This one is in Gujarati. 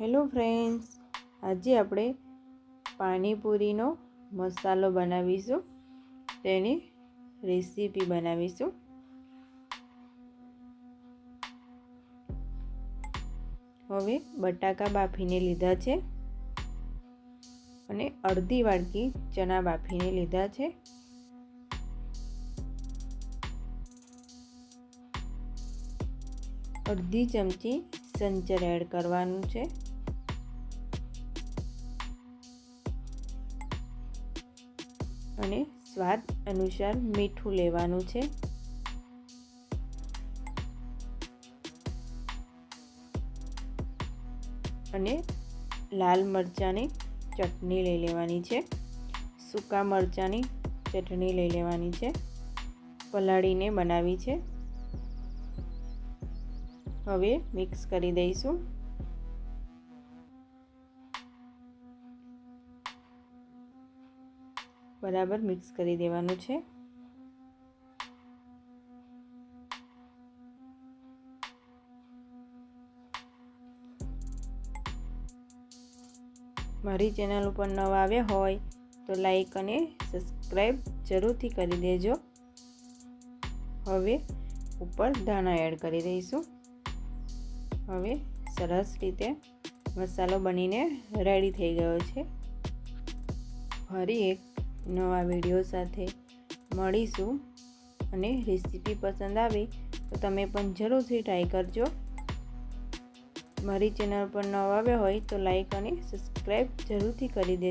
હેલો ફ્રેન્ડ્સ, આજે આપણે પાણીપુરીનો મસાલો બનાવીશું. તેની રેસીપી બનાવીશું. હવે બટાકા બાફીને લીધા છે અને અડધી વાડકી ચણા બાફીને લીધા છે. અડધી ચમચી સંચર એડ કરવાનું છે. અને સ્વાદ અનુસાર મીઠું લેવાનું છે. અને લાલ મરચાંની ચટણી લઈ લેવાની છે. સૂકા મરચાંની ચટણી લઈ લેવાની છે. પલાળીને બનાવી છે. હવે મિક્સ કરી દઈશું. બરાબર મિક્સ કરી દેવાનું છે. મારી ચેનલ ઉપર નવા આવ્યા હોય તો લાઈક અને સબસ્ક્રાઈબ જરૂરથી કરી દેજો. હવે ઉપર ધાણા એડ કરી દઈશું. હવે સરસ રીતે મસાલો બનીને રેડી થઈ ગયો છે. ફરી એક નવા વીડિયો સાથે મળીશું. અને રેસીપી પસંદ આવી તો તમે પણ જરૂરથી ટ્રાય કરજો. મારી ચેનલ પર નવા આવ્યા હોય તો લાઈક અને સબસ્ક્રાઈબ જરૂરથી કરી દેજો.